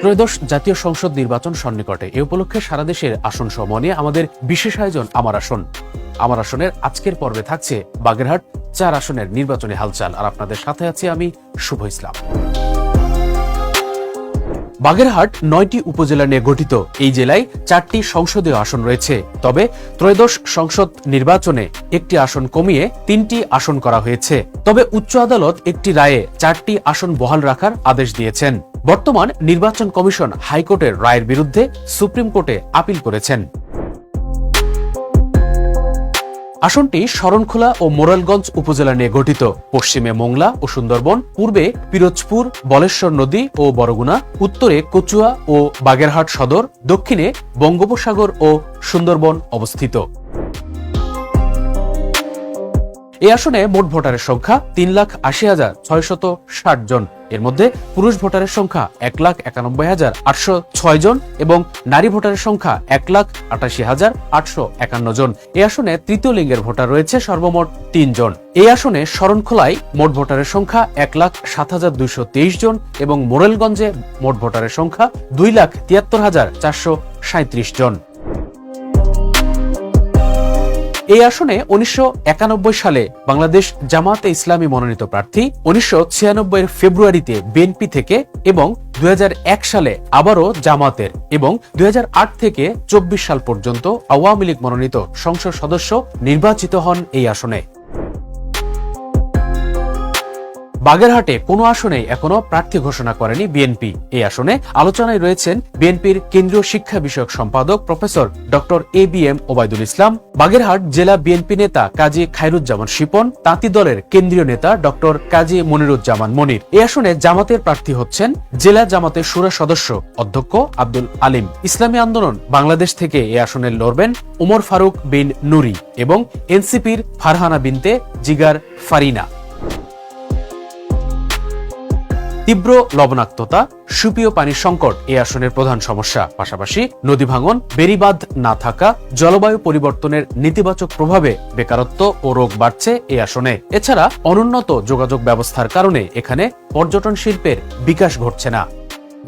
ত্রয়োদশ জাতীয় সংসদ নির্বাচন সন্নিকটে। এ উপলক্ষে সারা দেশের আসন সমূহ নিয়ে আমাদের বিশেষ আয়োজন আমার আসন। আমার আসনের আজকের পর্বে থাকছে বাগেরহাট, চার আসনের নির্বাচনী হালচাল। আর আপনাদের সাথে আছি আমি শুভ ইসলাম। বাগেরহাট নয়টি উপজেলা নিয়ে গঠিত। এই জেলায় চারটি সংসদীয় আসন রয়েছে। তবে ত্রয়োদশ সংসদ নির্বাচনে একটি আসন কমিয়ে তিনটি আসন করা হয়েছে। তবে উচ্চ আদালত একটি রায়ে চারটি আসন বহাল রাখার আদেশ দিয়েছেন। বর্তমান নির্বাচন কমিশন হাইকোর্টের রায়ের বিরুদ্ধে সুপ্রিম কোর্টে আপিল করেছেন। আসনটি শরণখোলা ও মোরালগঞ্জ উপজেলা নিয়ে গঠিত। পশ্চিমে মোংলা ও সুন্দরবন, পূর্বে পিরোজপুর, বলেশ্বর নদী ও বরগুনা, উত্তরে কচুয়া ও বাগেরহাট সদর, দক্ষিণে বঙ্গোপসাগর ও সুন্দরবন অবস্থিত। এই আসনে মোট ভোটারের সংখ্যা তিন লাখ আশি হাজার ছয়শত ষাট জন। এর মধ্যে পুরুষ ভোটারের সংখ্যা এক লাখ একানব্বই হাজার আটশো ছয় জন এবং নারী ভোটারের সংখ্যা এক লাখ আটাশি হাজার আটশো একান্ন জন। এই আসনে তৃতীয় লিঙ্গের ভোটার রয়েছে সর্বমোট তিন জন। এই আসনে শরণখোলায় মোট ভোটারের সংখ্যা এক লাখ সাত হাজার দুইশো তেইশ জন এবং মোরেলগঞ্জে মোট ভোটারের সংখ্যা দুই লাখ তিয়াত্তর হাজার চারশো সাঁত্রিশ জন। এই আসনে উনিশশো একানব্বই সালে বাংলাদেশ জামাতে ইসলামী মনোনীত প্রার্থী, উনিশশো ছিয়ানব্বই এর ফেব্রুয়ারিতে বিএনপি থেকে এবং দুই হাজার এক সালে আবারও জামাতের এবং দু হাজার আট থেকে চব্বিশ সাল পর্যন্ত আওয়ামী লীগ মনোনীত সংসদ সদস্য নির্বাচিত হন এই আসনে। বাগেরহাটে কোনো আসনেই এখনও প্রার্থী ঘোষণা করেনি বিএনপি। এই আসনে আলোচনায় রয়েছেন বিএনপির কেন্দ্রীয় শিক্ষা বিষয়ক সম্পাদক professor doctor A B M Obaidul Islam, Bagerhat জেলা বিএনপি নেতা কাজী খায়রুজ্জামান শিপন, তাঁতি দলের কেন্দ্রীয় নেতা ডক্টর কাজী মনিরুজ্জামান মনির। এই আসনে জামাতের প্রার্থী হচ্ছেন জেলা জামাতের সুরা সদস্য অধ্যক্ষ আব্দুল আলিম। ইসলামী আন্দোলন বাংলাদেশ থেকে এই আসনে লড়বেন উমর ফারুক বিন নুরি এবং এনসিপির ফারহানা বিনতে জিগার ফারিনা। তীব্র লবণাক্ততা, সুপীয় পানির সংকট এই আসনের প্রধান সমস্যা। পাশাপাশি নদী ভাঙন, বেড়িবাঁধ না থাকা, জলবায়ু পরিবর্তনের নেতিবাচক প্রভাবে বেকারত্ব ও রোগ বাড়ছে এই আসনে। এছাড়া অনুন্নত যোগাযোগ ব্যবস্থার কারণে এখানে পর্যটন শিল্পের বিকাশ ঘটছে না।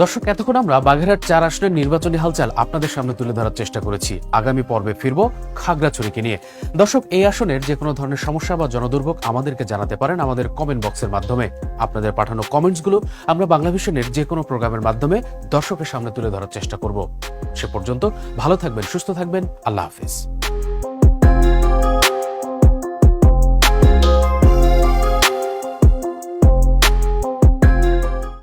দর্শক, এতক্ষণ আমরা বাঘেরহাট চার আসনের নির্বাচনী হালচাল আপনাদের সামনে তুলে ধরার চেষ্টা করেছি। আগামী পর্বে ফিরব খাগড়াছড়িকে নিয়ে। দর্শক, এই আসনের যে কোনো ধরনের সমস্যা বা জনদুর্ভোগ আমাদেরকে জানাতে পারেন আমাদের কমেন্ট বক্সের মাধ্যমে। আপনাদের পাঠানো কমেন্টসগুলো আমরা বাংলা ভিশনের যে কোনো প্রোগ্রামের মাধ্যমে দর্শকের সামনে তুলে ধরার চেষ্টা করব। সে পর্যন্ত ভালো থাকবেন, সুস্থ থাকবেন, আল্লাহ হাফিজ।